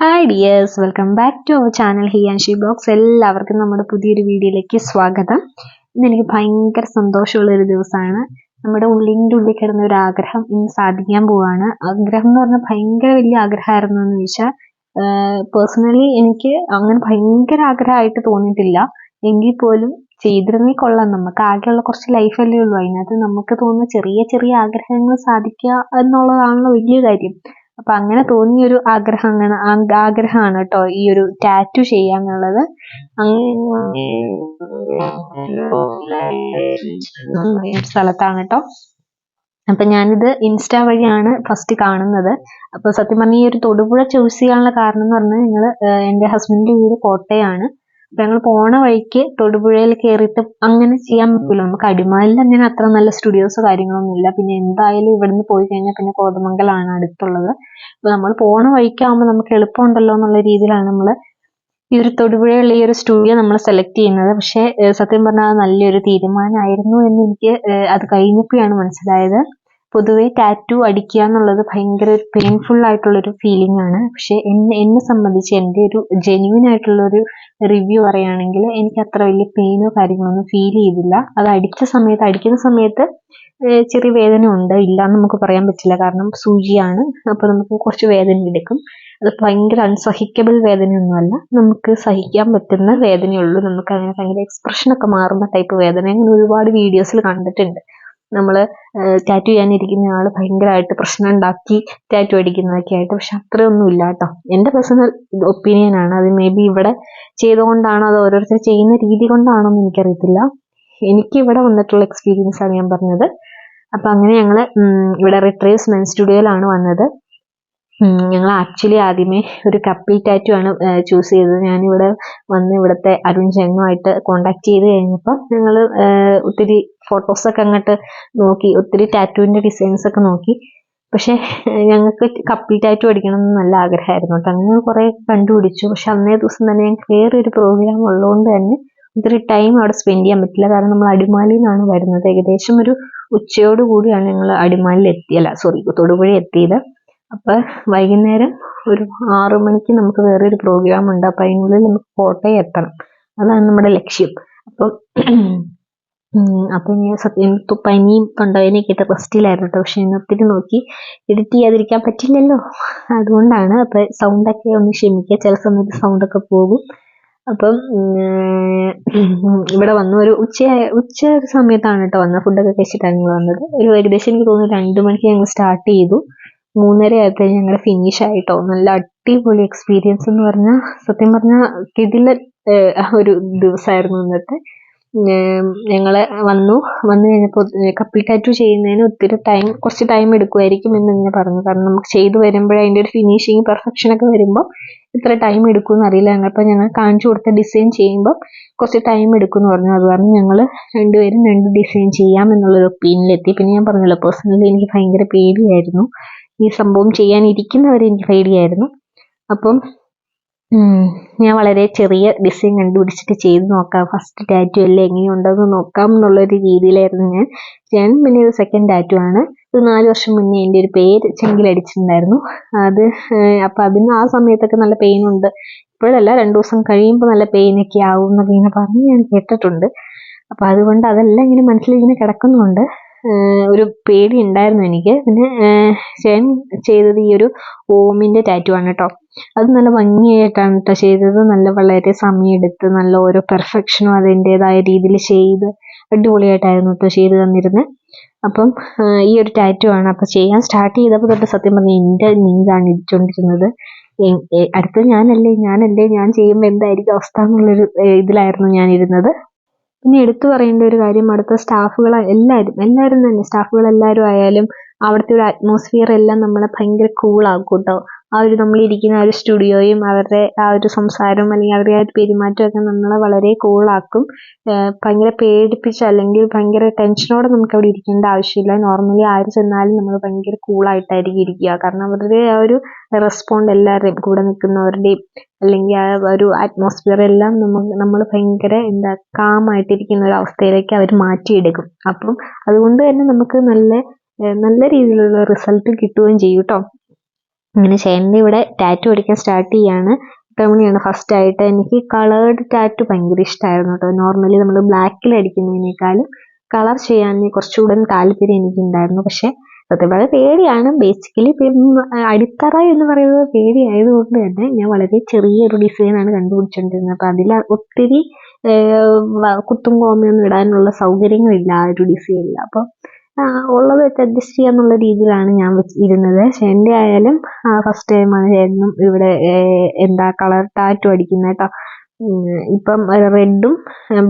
Hi dears welcome back to our channel he and she blogs എല്ലാവർക്കും നമ്മുടെ പുതിയൊരു വീഡിയോയിലേക്ക് സ്വാഗതം. ഇന്ന് എനിക്ക് ഭയങ്കര സന്തോഷമുള്ളൊരു ദിവസമാണ്. നമ്മുടെ ഉള്ളിന്റെ ഉള്ളിൽ കിടന്ന ഒരു ആഗ്രഹം ഇന്ന് സാധിക്കാൻ പോവാണ്. ആഗ്രഹം എന്ന് പറഞ്ഞാൽ ഭയങ്കര വലിയ ആഗ്രഹമായിരുന്നു എന്ന് ചോദിച്ചാൽ പേഴ്സണലി എനിക്ക് അങ്ങനെ ഭയങ്കര ആഗ്രഹമായിട്ട് തോന്നിയിട്ടില്ല. എങ്കിൽ പോലും ചെയ്തിരുന്നേ കൊള്ളാം. നമുക്ക് ആകെയുള്ള കുറച്ച് ലൈഫല്ലേ ഉള്ളൂ. അതിനകത്ത് നമുക്ക് തോന്നുന്ന ചെറിയ ചെറിയ ആഗ്രഹങ്ങൾ സാധിക്കുക എന്നുള്ളതാണല്ലോ വലിയ കാര്യം. അപ്പൊ അങ്ങനെ തോന്നിയ ഒരു ആഗ്രഹം അങ്ങനെ ആഗ്രഹമാണ് കേട്ടോ ഈ ഒരു ടാറ്റു ചെയ്യാന്നുള്ളത്. സ്ഥലത്താണ് കേട്ടോ അപ്പൊ ഞാനിത് ഇൻസ്റ്റ വഴിയാണ് ഫസ്റ്റ് കാണുന്നത്. അപ്പൊ സത്യം പറഞ്ഞ ഈ ഒരു തൊടുപുഴ ചൂസ് ചെയ്യാനുള്ള കാരണം എന്ന് പറഞ്ഞാൽ നിങ്ങൾ എന്റെ ഹസ്ബൻഡിന്റെ വീട് കോട്ടയാണ്. അപ്പൊ ഞങ്ങൾ പോണ വഴിക്ക് തൊടുപുഴയിൽ കയറിയിട്ട് അങ്ങനെ ചെയ്യാൻ പറ്റില്ല നമുക്ക് അടിമാലിൽ അങ്ങനെ അത്ര നല്ല സ്റ്റുഡിയോസോ കാര്യങ്ങളൊന്നും ഇല്ല. പിന്നെ എന്തായാലും ഇവിടുന്ന് പോയി കഴിഞ്ഞാൽ പിന്നെ കോതമംഗലാണ് അടുത്തുള്ളത്. അപ്പൊ നമ്മൾ പോണ വഴിക്കാകുമ്പോൾ നമുക്ക് എളുപ്പമുണ്ടല്ലോ എന്നുള്ള രീതിയിലാണ് നമ്മൾ ഈ ഒരു തൊടുപുഴയുള്ള ഈ ഒരു സ്റ്റുഡിയോ നമ്മൾ സെലക്ട് ചെയ്യുന്നത്. പക്ഷേ സത്യം പറഞ്ഞാൽ നല്ലൊരു തീരുമാനമായിരുന്നു എന്ന് എനിക്ക് അത് കഴിഞ്ഞപ്പോഴാണ് മനസ്സിലായത്. പൊതുവെ ടാറ്റു അടിക്കുക എന്നുള്ളത് ഭയങ്കര പെയിൻഫുൾ ആയിട്ടുള്ളൊരു ഫീലിംഗ് ആണ്. പക്ഷെ എന്നെ എന്നെ സംബന്ധിച്ച് എന്റെ ഒരു ജെന്യൂൻ ആയിട്ടുള്ളൊരു റിവ്യൂ പറയുകയാണെങ്കിൽ എനിക്ക് അത്ര വലിയ പെയിനോ കാര്യങ്ങളൊന്നും ഫീൽ ചെയ്തില്ല. അത് അടിച്ച സമയത്ത് അടിക്കുന്ന സമയത്ത് ചെറിയ വേദന ഉണ്ട്. ഇല്ല എന്ന് നമുക്ക് പറയാൻ പറ്റില്ല. കാരണം സൂചിയാണ്. അപ്പോൾ നമുക്ക് കുറച്ച് വേദന എടുക്കും. അത് ഭയങ്കര അൺസഹിക്കബിൾ വേദനയൊന്നുമല്ല. നമുക്ക് സഹിക്കാൻ പറ്റുന്ന വേദനയുള്ളൂ. നമുക്ക് അങ്ങനെ ഭയങ്കര എക്സ്പ്രഷനൊക്കെ മാറുന്ന ടൈപ്പ് വേദന. അങ്ങനെ ഒരുപാട് വീഡിയോസിൽ കണ്ടിട്ടുണ്ട്. നമ്മൾ ടാറ്റു ചെയ്യാനിരിക്കുന്ന ആൾ ഭയങ്കരമായിട്ട് പ്രശ്നം ഉണ്ടാക്കി ടാറ്റു അടിക്കുന്നതൊക്കെ ആയിട്ട്. പക്ഷെ അത്രയൊന്നും ഇല്ല കേട്ടോ എന്റെ പേഴ്സണൽ ഒപ്പീനിയൻ ആണ്. അത് മേ ബി ഇവിടെ ചെയ്തുകൊണ്ടാണോ അത് ഓരോരുത്തർ ചെയ്യുന്ന രീതി കൊണ്ടാണോ എന്ന് എനിക്കറിയത്തില്ല. എനിക്ക് ഇവിടെ വന്നിട്ടുള്ള എക്സ്പീരിയൻസ് ആണ് ഞാൻ പറഞ്ഞത്. അപ്പം അങ്ങനെ ഞങ്ങൾ ഇവിടെ റിട്രേസ് മെൻ സ്റ്റുഡിയോയിലാണ് വന്നത്. ഞങ്ങൾ ആക്ച്വലി ആദ്യമേ ഒരു കപ്പിൾ ടാറ്റു ആണ് ചൂസ് ചെയ്തത്. ഞാനിവിടെ വന്ന് ഇവിടുത്തെ അരുൺ ചെങ്ങുമായിട്ട് കോണ്ടാക്ട് ചെയ്ത് കഴിഞ്ഞപ്പോൾ ഞങ്ങൾ ഒത്തിരി ഫോട്ടോസൊക്കെ അങ്ങോട്ട് നോക്കി ഒത്തിരി ടാറ്റുവിന്റെ ഡിസൈൻസ് ഒക്കെ നോക്കി. പക്ഷേ ഞങ്ങൾക്ക് കപ്പിൾ ടാറ്റു അടിക്കണം എന്ന് നല്ല ആഗ്രഹമായിരുന്നു കേട്ടോ. അങ്ങനെ കുറേ കണ്ടുപിടിച്ചു. പക്ഷെ അന്നേ ദിവസം തന്നെ ഞങ്ങൾക്ക് വേറെ ഒരു പ്രോഗ്രാം ഉള്ളതുകൊണ്ട് തന്നെ ഒത്തിരി ടൈം അവിടെ സ്പെൻഡ് ചെയ്യാൻ പറ്റില്ല. കാരണം നമ്മൾ അടിമാലിയിൽ നിന്നാണ് വരുന്നത്. ഏകദേശം ഒരു ഉച്ചയോട് കൂടിയാണ് ഞങ്ങൾ അടിമാലിയിൽ എത്തിയല്ല സോറി തൊടുപുഴ എത്തിയത്. അപ്പോൾ വൈകുന്നേരം ഒരു ആറു മണിക്ക് നമുക്ക് വേറെ ഒരു പ്രോഗ്രാം ഉണ്ട്. അപ്പൊ അതിനുള്ളിൽ നമുക്ക് കോട്ടയം എത്തണം. അതാണ് നമ്മുടെ ലക്ഷ്യം. അപ്പം അപ്പം സത്യം പനിയും തൊണ്ടവേനയൊക്കെ ആയിട്ട് റെസ്റ്റിലായിരുന്നു കേട്ടോ പക്ഷെ ഒത്തിരി നോക്കി എഡിറ്റ് ചെയ്യാതിരിക്കാൻ പറ്റില്ലല്ലോ. അതുകൊണ്ടാണ് അപ്പം സൗണ്ടൊക്കെ ഒന്ന് ക്ഷമിക്കുക ചില സമയത്ത് സൗണ്ടൊക്കെ പോകും. അപ്പം ഇവിടെ വന്നു ഒരു ഉച്ച ഉച്ച സമയത്താണ് കേട്ടോ വന്നത് ഫുഡൊക്കെ കഴിച്ചിട്ടാണ് ഞങ്ങൾ വന്നത്. ഒരു ഏകദേശം എനിക്ക് തോന്നുന്നു രണ്ട് മണിക്ക് ഞങ്ങൾ സ്റ്റാർട്ട് ചെയ്തു. മൂന്നര ആയപ്പോഴത്തേക്കും ഞങ്ങൾ ഫിനിഷ് ആയിട്ടോ. നല്ല അടിപൊളി എക്സ്പീരിയൻസ് എന്ന് പറഞ്ഞാൽ സത്യം പറഞ്ഞാൽ കിടില ഒരു ദിവസമായിരുന്നു ഇന്നത്തെ ഞങ്ങൾ വന്നു. വന്നു കഴിഞ്ഞപ്പോൾ കപ്പിൾ ടാറ്റു ചെയ്യുന്നതിന് ഒത്തിരി ടൈം കുറച്ച് ടൈം എടുക്കുമായിരിക്കും എന്ന് ഇങ്ങനെ പറഞ്ഞു. കാരണം നമുക്ക് ചെയ്തു വരുമ്പോഴേ അതിന്റെ ഒരു ഫിനിഷിങ് പെർഫെക്ഷൻ ഒക്കെ വരുമ്പോൾ ഇത്ര ടൈം എടുക്കുമെന്ന് അറിയില്ല. ഞങ്ങളിപ്പോൾ ഞങ്ങൾ കാണിച്ചു കൊടുത്ത ഡിസൈൻ ചെയ്യുമ്പോൾ കുറച്ച് ടൈം എടുക്കും എന്ന് പറഞ്ഞു. അത് പറഞ്ഞ് ഞങ്ങൾ രണ്ടുപേരും രണ്ട് ഡിസൈൻ ചെയ്യാം എന്നുള്ളൊരു ഒപ്പീനിയനിലെത്തി പിന്നെ ഞാൻ പറഞ്ഞല്ലോ പേഴ്സണലി എനിക്ക് ഭയങ്കര പേടിയായിരുന്നു. ഈ സംഭവം ചെയ്യാനിരിക്കുന്നവരെ എനിക്ക് പേടിയായിരുന്നു. അപ്പം ഞാൻ വളരെ ചെറിയ ഡിസൈൻ കണ്ടുപിടിച്ചിട്ട് ചെയ്ത് നോക്കാം. ഫസ്റ്റ് ടാറ്റു അല്ലേ എങ്ങനെയുണ്ടെന്ന് നോക്കാം എന്നുള്ളൊരു രീതിയിലായിരുന്നു ഞാൻ. ഞാൻ പിന്നെ ഒരു സെക്കൻഡ് ടാറ്റു ആണ്. ഒരു നാല് വർഷം മുന്നേ എന്റെ ഒരു പേര് ചെങ്കിലടിച്ചിട്ടുണ്ടായിരുന്നു അത് അപ്പം അതിന് ആ സമയത്തൊക്കെ നല്ല പെയിൻ ഉണ്ട്. ഇപ്പോഴല്ല രണ്ടു ദിവസം കഴിയുമ്പോൾ നല്ല പെയിനൊക്കെ ആവും എന്നൊക്കെ ഇങ്ങനെ പറഞ്ഞ് ഞാൻ കേട്ടിട്ടുണ്ട്. അപ്പം അതുകൊണ്ട് അതെല്ലാം ഇങ്ങനെ മനസ്സിലിങ്ങനെ കിടക്കുന്നുണ്ട്. ഒരു പേടി ഉണ്ടായിരുന്നു എനിക്ക്. പിന്നെ ചേട്ടൻ ചെയ്തത് ഈ ഒരു ഓമിന്റെ ടാറ്റു ആണ് കേട്ടോ അത് നല്ല ഭംഗിയായിട്ടാണ് കേട്ടോ ചെയ്തത്. നല്ല വളരെ സമയമെടുത്ത് നല്ല ഓരോ പെർഫെക്ഷനും അതിന്റെതായ രീതിയിൽ ചെയ്ത് അടിപൊളിയായിട്ടായിരുന്നു കേട്ടോ ചെയ്ത് തന്നിരുന്നത് അപ്പം ഈ ഒരു ടാറ്റു ആണ് അപ്പം ചെയ്യാൻ സ്റ്റാർട്ട് ചെയ്തപ്പോൾ തൊട്ട് സത്യം പറഞ്ഞാൽ എന്റെ നെഞ്ചാണ് ഇടിച്ചുകൊണ്ടിരുന്നത് അടുത്തത് ഞാനല്ലേ ഞാനല്ലേ ഞാൻ ചെയ്യുമ്പോൾ എന്തായിരിക്കും അവസ്ഥ എന്നുള്ളൊരു ഇതിലായിരുന്നു ഞാൻ ഇരുന്നത് പിന്നെ എടുത്തു പറയേണ്ട ഒരു കാര്യം അവിടുത്തെ സ്റ്റാഫുകൾ എല്ലാവരും എല്ലാവരും തന്നെ സ്റ്റാഫുകൾ എല്ലാവരും ആയാലും അവിടുത്തെ ഒരു അറ്റ്മോസ്ഫിയർ എല്ലാം നമ്മളെ ഭയങ്കര കൂളാക്കും കേട്ടോ ആ ഒരു നമ്മളിരിക്കുന്ന ആ ഒരു സ്റ്റുഡിയോയും അവരുടെ ആ ഒരു സംസാരവും അല്ലെങ്കിൽ അവരുടെ ആ ഒരു പെരുമാറ്റമൊക്കെ നമ്മളെ വളരെ കൂളാക്കും ഭയങ്കര പേടിപ്പിച്ച് അല്ലെങ്കിൽ ഭയങ്കര ടെൻഷനോടെ നമുക്ക് അവിടെ ഇരിക്കേണ്ട ആവശ്യമില്ല. നോർമലി ആര് ചെന്നാലും നമ്മൾ ഭയങ്കര കൂളായിട്ടായിരിക്കും ഇരിക്കുക. കാരണം അവരുടെ ആ ഒരു റെസ്പോണ്ട് എല്ലാവരുടെയും കൂടെ നിൽക്കുന്നവരുടെയും അല്ലെങ്കിൽ ആ ഒരു അറ്റ്മോസ്ഫിയർ എല്ലാം നമ്മൾ നമ്മൾ ഭയങ്കര എന്താ കാമായിട്ടിരിക്കുന്ന ഒരു അവസ്ഥയിലേക്ക് അവർ മാറ്റിയെടുക്കും. അപ്പം അതുകൊണ്ട് തന്നെ നമുക്ക് നല്ല നല്ല രീതിയിലുള്ള റിസൾട്ട് കിട്ടുകയും ചെയ്യും കേട്ടോ അങ്ങനെ ചേട്ടന്റെ ഇവിടെ ടാറ്റു അടിക്കാൻ സ്റ്റാർട്ട് ചെയ്യാണ്. ഇത്തവണയാണ് ഫസ്റ്റ് ആയിട്ട് എനിക്ക് കളേർഡ് ടാറ്റു ഭയങ്കര ഇഷ്ടമായിരുന്നു കേട്ടോ നോർമലി നമ്മൾ ബ്ലാക്കിൽ അടിക്കുന്നതിനേക്കാളും കളർ ചെയ്യാൻ കുറച്ചുകൂടെ താല്പര്യം എനിക്കുണ്ടായിരുന്നു. പക്ഷേ സത്യം പറഞ്ഞാൽ പേടിയാണ്. ബേസിക്കലി അടിത്തറ എന്ന് പറയുന്നത് പേടിയായതുകൊണ്ട് തന്നെ ഞാൻ വളരെ ചെറിയൊരു ഡിസൈനാണ് കണ്ടുപിടിച്ചുകൊണ്ടിരുന്നത് അപ്പം അതിൽ ഒത്തിരി കുത്തും കോമയൊന്നും ഇടാനുള്ള സൗകര്യങ്ങളില്ല ആ ഒരു ഡിസൈനിൽ അപ്പോൾ ഉള്ളത് വെച്ച് അഡ്ജസ്റ്റ് ചെയ്യാന്നുള്ള രീതിയിലാണ് ഞാൻ ഇരുന്നത് എന്റെ ആയാലും ഫസ്റ്റ് ടൈമാണ് ചേട്ടനും ഇവിടെ എന്താ കളർ ടാറ്റു അടിക്കുന്നത് കേട്ടോ ഇപ്പം റെഡും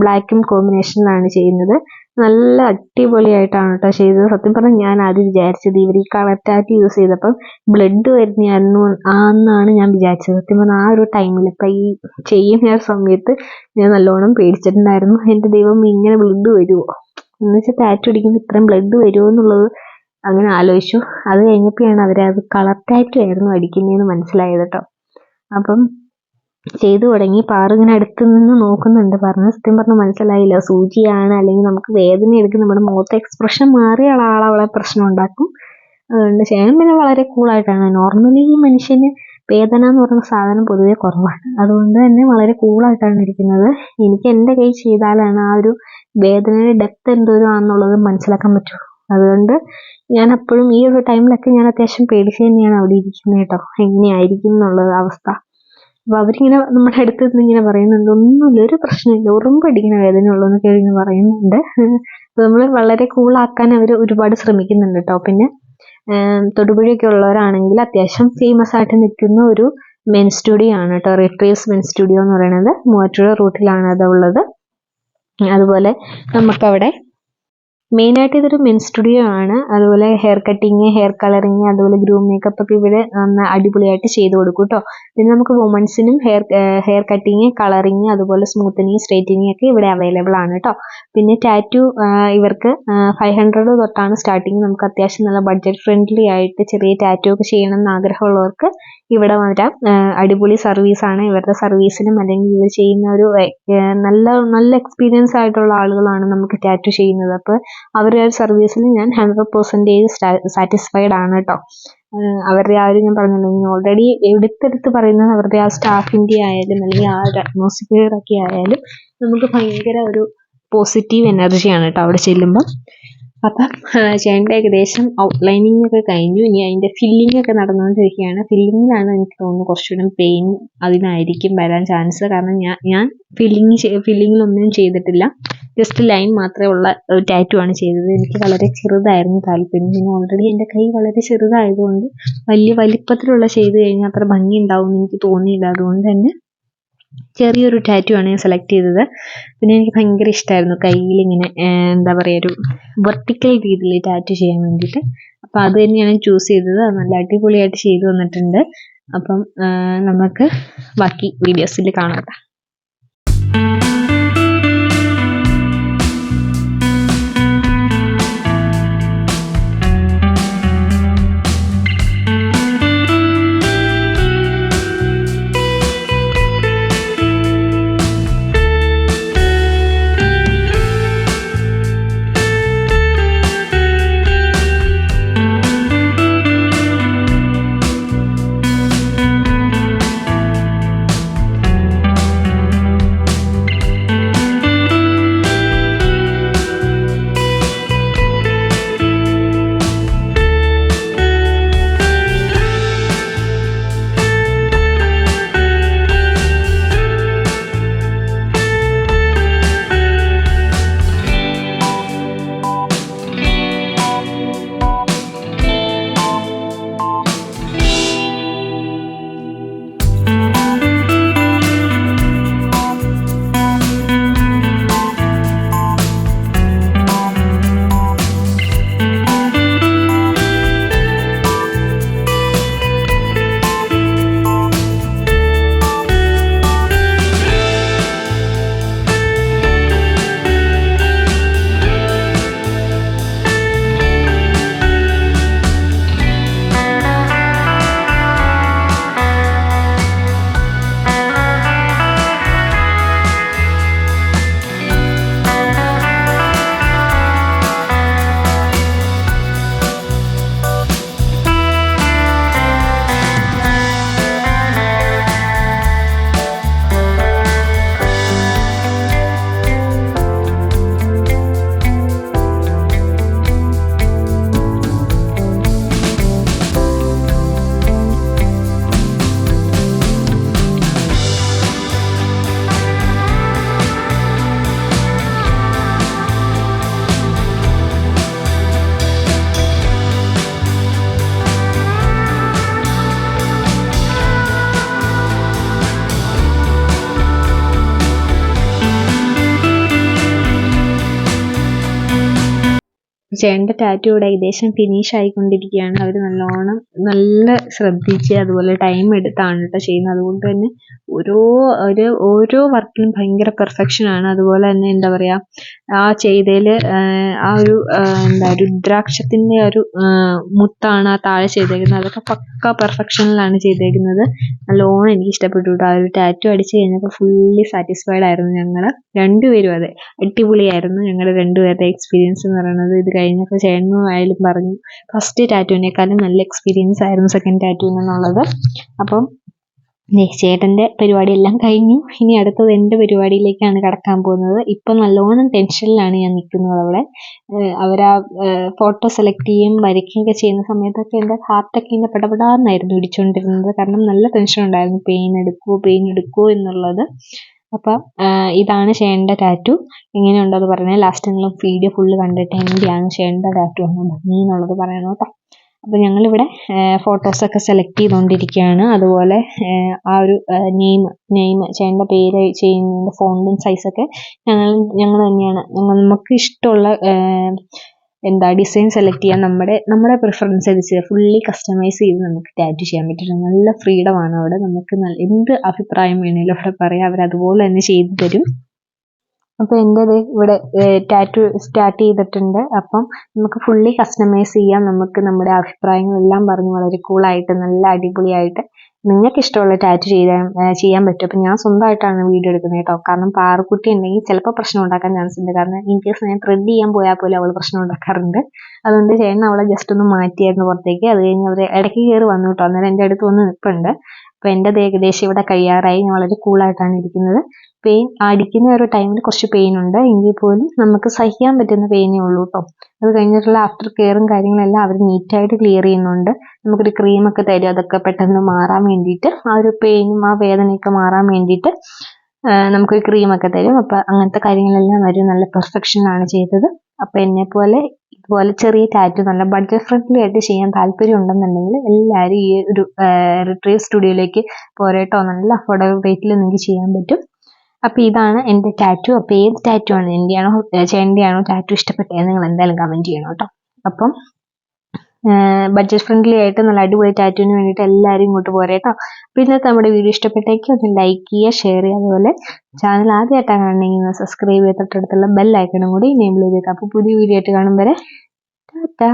ബ്ലാക്കും കോമ്പിനേഷനിലാണ് ചെയ്യുന്നത്. നല്ല അടിപൊളിയായിട്ടാണ് കേട്ടോ ചെയ്തത്. സത്യം പറഞ്ഞാൽ ഞാൻ ആദ്യം വിചാരിച്ചത് ഇവർ ഈ കളർ ടാറ്റ് യൂസ് ചെയ്തപ്പം ബ്ലഡ് വരുന്നതായിരുന്നു ആന്നാണ് ഞാൻ വിചാരിച്ചത്. സത്യം പറഞ്ഞാൽ ആ ഒരു ടൈമിൽ ഇപ്പം ഈ ചെയ്യുന്ന സമയത്ത് ഞാൻ നല്ലോണം പേടിച്ചിട്ടുണ്ടായിരുന്നു. എന്റെ ദൈവം ഇങ്ങനെ ബ്ലഡ് വരുമോ എന്ന് വെച്ചാൽ ടാറ്റു അടിക്കുമ്പോൾ ഇത്രയും ബ്ലഡ് വരുമോ എന്നുള്ളത് അങ്ങനെ ആലോചിച്ചു. അത് കഴിഞ്ഞപ്പോഴാണ് അവർ അത് കളർ ടാറ്റു ആയിരുന്നു അടിക്കുന്നതെന്ന് മനസ്സിലായത് കേട്ടോ അപ്പം ചെയ്തു തുടങ്ങി. പാറ ഇങ്ങനെ അടുത്ത് നിന്ന് നോക്കുന്നുണ്ട്. പറഞ്ഞ സത്യം പറഞ്ഞാൽ മനസ്സിലായില്ല. സൂചിയാണ് അല്ലെങ്കിൽ നമുക്ക് വേദന എടുക്കും നമ്മുടെ മുഖത്തെ എക്സ്പ്രഷൻ മാറിയ ആളവളെ പ്രശ്നം ഉണ്ടാക്കും. അതുകൊണ്ട് ചേട്ടൻ പിന്നെ വളരെ കൂളായിട്ടാണ് നോർമലി ഈ മനുഷ്യന് വേദന എന്ന് പറയുന്ന സാധനം പൊതുവെ കുറവാണ്. അതുകൊണ്ട് തന്നെ വളരെ കൂളായിട്ടാണ് ഇരിക്കുന്നത്. എനിക്ക് എന്റെ കൈ ചെയ്താലാണ് ആ ഒരു വേദനയുടെ ഡെപ്ത് എന്തോരമാണെന്നുള്ളത് മനസ്സിലാക്കാൻ പറ്റൂ അതുകൊണ്ട് ഞാൻ അപ്പോഴും ഈ ഒരു ടൈമിലൊക്കെ ഞാൻ അത്യാവശ്യം പേടിച്ച് തന്നെയാണ് അവിടെ ഇരിക്കുന്നത് കേട്ടോ. എങ്ങനെയായിരിക്കും എന്നുള്ളത് അവസ്ഥ. അപ്പോൾ അവരിങ്ങനെ നമ്മുടെ അടുത്ത് നിന്ന് ഇങ്ങനെ പറയുന്നുണ്ട്. ഒന്നുമില്ല ഒരു പ്രശ്നമില്ല. ഉറുമ്പടിക്കുന്ന വേദന ഉള്ളൂ എന്നൊക്കെ ഇങ്ങനെ പറയുന്നുണ്ട്. നമ്മൾ വളരെ കൂളാക്കാൻ അവർ ഒരുപാട് ശ്രമിക്കുന്നുണ്ട് കേട്ടോ. പിന്നെ തൊടുപുഴയൊക്കെ ഉള്ളവരാണെങ്കിൽ അത്യാവശ്യം ഫേമസ് ആയിട്ട് നിൽക്കുന്ന ഒരു മെൻ സ്റ്റുഡിയോ ആണ് കേട്ടോ. റിട്രീവ്സ് മെൻ സ്റ്റുഡിയോ എന്ന് പറയുന്നത്. മൂവാറ്റുപുഴ റൂട്ടിലാണ് അത് ഉള്ളത്. അതുപോലെ നമുക്കവിടെ മെയിനായിട്ട് ഇതൊരു മെൻ സ്റ്റുഡിയോ ആണ്. അതുപോലെ ഹെയർ കട്ടിങ് ഹെയർ കളറിങ് അതുപോലെ ഗ്രൂം മേക്കപ്പ് ഒക്കെ ഇവിടെ അടിപൊളിയായിട്ട് ചെയ്ത് കൊടുക്കും കേട്ടോ പിന്നെ നമുക്ക് വുമൺസിനും ഹെയർ ഹെയർ കട്ടിങ് കളറിങ് അതുപോലെ സ്മൂത്തനിങ് സ്ട്രേറ്റനിങ് ഒക്കെ ഇവിടെ അവൈലബിൾ ആണ് കേട്ടോ പിന്നെ ടാറ്റു ഇവർക്ക് ഫൈവ് ഹൺഡ്രഡ് തൊട്ടാണ് സ്റ്റാർട്ടിങ് നമുക്ക് അത്യാവശ്യം നല്ല ബഡ്ജറ്റ് ഫ്രണ്ട്ലി ആയിട്ട് ചെറിയ ടാറ്റു ഒക്കെ ചെയ്യണം എന്ന് ആഗ്രഹമുള്ളവർക്ക് ഇവിടെ വരാം. അടിപൊളി സർവീസാണ് ഇവരുടെ സർവീസിനും അല്ലെങ്കിൽ ഇവർ ചെയ്യുന്ന ഒരു നല്ല നല്ല എക്സ്പീരിയൻസ് ആയിട്ടുള്ള ആളുകളാണ് നമുക്ക് ടാറ്റു ചെയ്യുന്നത്. അപ്പോൾ അവരുടെ ആ സർവീസിൽ ഞാൻ ഹൺഡ്രഡ് പെർസെന്റേജ് സാറ്റിസ്ഫൈഡ് ആണ് കേട്ടോ അവരുടെ ആ ഒരു ഞാൻ പറഞ്ഞല്ലോ ഓൾറെഡി എടുത്തെടുത്ത് പറയുന്നത് അവരുടെ ആ സ്റ്റാഫിന്റെ ആയാലും അല്ലെങ്കിൽ ആ ഒരു അറ്റ്മോസ്ഫിയർ ഒക്കെ ആയാലും നമുക്ക് ഭയങ്കര ഒരു പോസിറ്റീവ് എനർജിയാണ് കേട്ടോ അവിടെ ചെല്ലുമ്പം. അപ്പം ചേട്ടന്റെ ഏകദേശം ഔട്ട്ലൈനിങ് ഒക്കെ കഴിഞ്ഞു. ഇനി അതിന്റെ ഫില്ലിംഗ് ഒക്കെ നടന്നുകൊണ്ടിരിക്കുകയാണ്. ഫില്ലിങ്ങിലാണ് എനിക്ക് തോന്നുന്നു കുറച്ചുകൂടെ പെയിൻ അതിനായിരിക്കും വരാൻ ചാൻസ് കാരണം ഞാൻ ഞാൻ ഫില്ലിങ് ഫില്ലിങ്ങിലൊന്നും ചെയ്തിട്ടില്ല. ജസ്റ്റ് ലൈൻ മാത്രമേ ഉള്ള ടാറ്റു ആണ് ചെയ്തത്. എനിക്ക് വളരെ ചെറുതായിരുന്നു താല്പര്യം. പിന്നെ ഓൾറെഡി എന്റെ കൈ വളരെ ചെറുതായതുകൊണ്ട് വലിയ വലിപ്പത്തിലുള്ള ചെയ്ത് കഴിഞ്ഞാൽ അത്ര ഭംഗി ഉണ്ടാവും എന്ന് എനിക്ക് തോന്നിയില്ല. അതുകൊണ്ട് തന്നെ ചെറിയൊരു ടാറ്റു ആണ് ഞാൻ സെലക്ട് ചെയ്തത്. പിന്നെ എനിക്ക് ഭയങ്കര ഇഷ്ടമായിരുന്നു കയ്യിൽ ഇങ്ങനെ എന്താ പറയുക ഒരു വെർട്ടിക്കൽ രീതിയിൽ ടാറ്റു ചെയ്യാൻ വേണ്ടിയിട്ട്. അപ്പോൾ അത് തന്നെയാണ് ചൂസ് ചെയ്തത്. നല്ല അടിപൊളിയായിട്ട് ചെയ്തു വന്നിട്ടുണ്ട് അപ്പം നമുക്ക് ബാക്കി വീഡിയോസിൽ കാണാം ചേട്ടന്റെ ടാറ്റു ഇവിടെ ഏകദേശം ഫിനിഷ് ആയിക്കൊണ്ടിരിക്കുകയാണ്. അവർ നല്ലോണം നല്ല ശ്രദ്ധിച്ച് അതുപോലെ ടൈം എടുത്താണ് കേട്ടോ ചെയ്യുന്നത്. അതുകൊണ്ട് തന്നെ ഓരോ ഒരു ഓരോ വർക്കിലും ഭയങ്കര പെർഫെക്ഷനാണ് അതുപോലെ തന്നെ എന്താ പറയുക ആ ചെയ്തതിൽ ആ ഒരു എന്താ രുദ്രാക്ഷത്തിന്റെ ഒരു മുത്താണ് ആ താഴെ ചെയ്തേക്കുന്നത്. അതൊക്കെ പക്ക പെർഫെക്ഷനിലാണ് ചെയ്തേക്കുന്നത്. നല്ലോണം എനിക്ക് ഇഷ്ടപ്പെട്ടു കേട്ടോ. ആ ഒരു ടാറ്റു അടിച്ച് കഴിഞ്ഞപ്പോൾ ഫുള്ളി സാറ്റിസ്ഫൈഡ് ആയിരുന്നു ഞങ്ങൾ രണ്ടുപേരും അതെ അടിപൊളിയായിരുന്നു ഞങ്ങളുടെ രണ്ടുപേരുടെ എക്സ്പീരിയൻസ് എന്ന് പറയുന്നത്. ഇത് കഴിഞ്ഞപ്പോൾ ചേട്ടനും ആയാലും പറഞ്ഞു. ഫസ്റ്റ് ടാറ്റുവിനേക്കാളും നല്ല എക്സ്പീരിയൻസ് ആയിരുന്നു സെക്കൻഡ് ടാറ്റു എന്നുള്ളത്. അപ്പം ചേട്ടന്റെ പരിപാടിയെല്ലാം കഴിഞ്ഞു. ഇനി അടുത്തത് എന്റെ പരിപാടിയിലേക്കാണ് കടക്കാൻ പോകുന്നത്. ഇപ്പം നല്ലോണം ടെൻഷനിലാണ് ഞാൻ നിൽക്കുന്നത് അവിടെ. അവരാ ഫോട്ടോ സെലക്ട് ചെയ്യും വരയ്ക്കുകയൊക്കെ ചെയ്യുന്ന സമയത്തൊക്കെ എന്റെ ഹാർട്ടൊക്കെ ഇങ്ങനെ പെടപെടാന്നായിരുന്നു ഇടിച്ചുകൊണ്ടിരുന്നത്. കാരണം നല്ല ടെൻഷൻ ഉണ്ടായിരുന്നു. പെയിൻ എടുക്കുമോ പെയിൻ എടുക്കുമോ എന്നുള്ളത്. അപ്പം ഇതാണ് ഷേണിന്റെ ടാറ്റു. എങ്ങനെയുണ്ടോ അത് പറഞ്ഞാൽ ലാസ്റ്റ് നിങ്ങൾ വീഡിയോ ഫുള്ള് കണ്ടിട്ട് എന്റെയാണ് ഷേണിന്റെ ടാറ്റു ഭംഗി എന്നുള്ളത് പറയണം കേട്ടോ. അപ്പോൾ ഞങ്ങളിവിടെ ഫോട്ടോസൊക്കെ സെലക്ട് ചെയ്തുകൊണ്ടിരിക്കുകയാണ്. അതുപോലെ ആ ഒരു നെയിം നെയിം ചേട്ടന്റെ പേര് ചെയ്യുന്നതിന്റെ ഫോണ്ടും സൈസൊക്കെ ഞങ്ങൾ ഞങ്ങൾ തന്നെയാണ്. നമുക്ക് ഇഷ്ടമുള്ള എന്താ ഡിസൈൻ സെലക്ട് ചെയ്യാൻ നമ്മുടെ നമ്മുടെ പ്രിഫറൻസ് അനുസരിച്ച് ഫുള്ളി കസ്റ്റമൈസ് ചെയ്ത് നമുക്ക് ടാറ്റു ചെയ്യാൻ പറ്റും. നല്ല ആണ് അവിടെ. നമുക്ക് എന്ത് അഭിപ്രായം വേണേലും അവിടെ പറയാം. അവർ അതുപോലെ തന്നെ ചെയ്തു തരും. അപ്പോൾ എന്റെത് ഇവിടെ ടാറ്റു സ്റ്റാർട്ട് ചെയ്തിട്ടുണ്ട്. അപ്പം നമുക്ക് ഫുള്ളി കസ്റ്റമൈസ് ചെയ്യാം. നമുക്ക് നമ്മുടെ അഭിപ്രായങ്ങളെല്ലാം പറഞ്ഞ് വളരെ കൂളായിട്ട് നല്ല അടിപൊളിയായിട്ട് നിങ്ങൾക്ക് ഇഷ്ടമുള്ള ടാറ്റു ചെയ്താൽ ചെയ്യാൻ പറ്റും. അപ്പം ഞാൻ സ്വന്തമായിട്ടാണ് വീഡിയോ എടുക്കുന്നത് കേട്ടോ. കാരണം പാറുക്കുട്ടി ഉണ്ടെങ്കിൽ ചിലപ്പോൾ പ്രശ്നം ഉണ്ടാക്കാൻ ചാൻസ് ഉണ്ട്. കാരണം ഇൻ കേസ് ഞാൻ ത്രെഡ് ചെയ്യാൻ പോയാൽ പോലും അവൾ പ്രശ്നം ഉണ്ടാക്കാറുണ്ട്. അതുകൊണ്ട് ചേട്ടൻ അവളെ ജസ്റ്റ് ഒന്ന് മാറ്റിയായിരുന്നു പുറത്തേക്ക്. അത് കഴിഞ്ഞ് അവർ ഇടയ്ക്ക് കയറി വന്നു കേട്ടോ. അന്നേരം എന്റെ അടുത്ത് വന്ന് നിൽപ്പുണ്ട് അപ്പോൾ എന്റെ ഏകദേശം ഇവിടെ കഴിയാറായി. ഞാൻ വളരെ കൂളായിട്ടാണ് ഇരിക്കുന്നത്. പെയിൻ അടിക്കുന്ന ഒരു ടൈമിൽ കുറച്ച് പെയിൻ ഉണ്ട്. എങ്കിൽ പോലും നമുക്ക് സഹിക്കാൻ പറ്റുന്ന പെയിനേ ഉള്ളൂ കേട്ടോ അത് കഴിഞ്ഞിട്ടുള്ള ആഫ്റ്റർ കെയറും കാര്യങ്ങളെല്ലാം അവർ നീറ്റായിട്ട് ക്ലിയർ ചെയ്യുന്നുണ്ട്. നമുക്കൊരു ക്രീമൊക്കെ തരും. അതൊക്കെ പെട്ടെന്ന് മാറാൻ വേണ്ടിയിട്ട് ആ ഒരു പെയിനും ആ വേദനയൊക്കെ മാറാൻ വേണ്ടിയിട്ട് നമുക്കൊരു ക്രീമൊക്കെ തരും. അപ്പൊ അങ്ങനത്തെ കാര്യങ്ങളെല്ലാം അവർ നല്ല പെർഫെക്ഷനിലാണ് ചെയ്തത്. അപ്പം എന്നെ പോലെ ഇതുപോലെ ചെറിയ ടാറ്റു നല്ല ബഡ്ജറ്റ് ഫ്രണ്ട്ലി ആയിട്ട് ചെയ്യാൻ താല്പര്യം ഉണ്ടെന്നുണ്ടെങ്കിൽ എല്ലാവരും ഈ ഒരു റിട്രീവ് സ്റ്റുഡിയോയിലേക്ക് പോരട്ടോ. നല്ല അഫോർഡബിൾ റേറ്റിൽ നിങ്ങൾക്ക് ചെയ്യാൻ പറ്റും. അപ്പോൾ ഇതാണ് എന്റെ ടാറ്റു അപ്പോൾ ഏത് ടാറ്റു ആണ് എന്റെയാണോ ചേട്ടന്റെയാണോ ടാറ്റു ഇഷ്ടപ്പെട്ടത്? നിങ്ങൾ എന്തായാലും കമന്റ് ചെയ്യണം കേട്ടോ. അപ്പം ബഡ്ജറ്റ് ഫ്രണ്ട്ലി ആയിട്ട് നല്ല അടിപൊളി ടാറ്റുവിന് വേണ്ടിയിട്ട് എല്ലാവരും ഇങ്ങോട്ട് പോരെ കേട്ടോ. അപ്പോൾ ഇന്നത്തെ നമ്മുടെ വീഡിയോ ഇഷ്ടപ്പെട്ടേക്ക് ഒന്ന് ലൈക്ക് ചെയ്യുക ഷെയർ ചെയ്യുക. അതുപോലെ ചാനൽ ആദ്യമായിട്ടാണ് കാണണമെങ്കിൽ സബ്സ്ക്രൈബ് ചെയ്ത് തൊട്ടടുത്തുള്ള ബെൽ ഐക്കണും കൂടി എനേബിൾ ചെയ്തേക്കാം. അപ്പോൾ പുതിയ വീഡിയോ ആയിട്ട് കാണും വരെ. ടാറ്റാ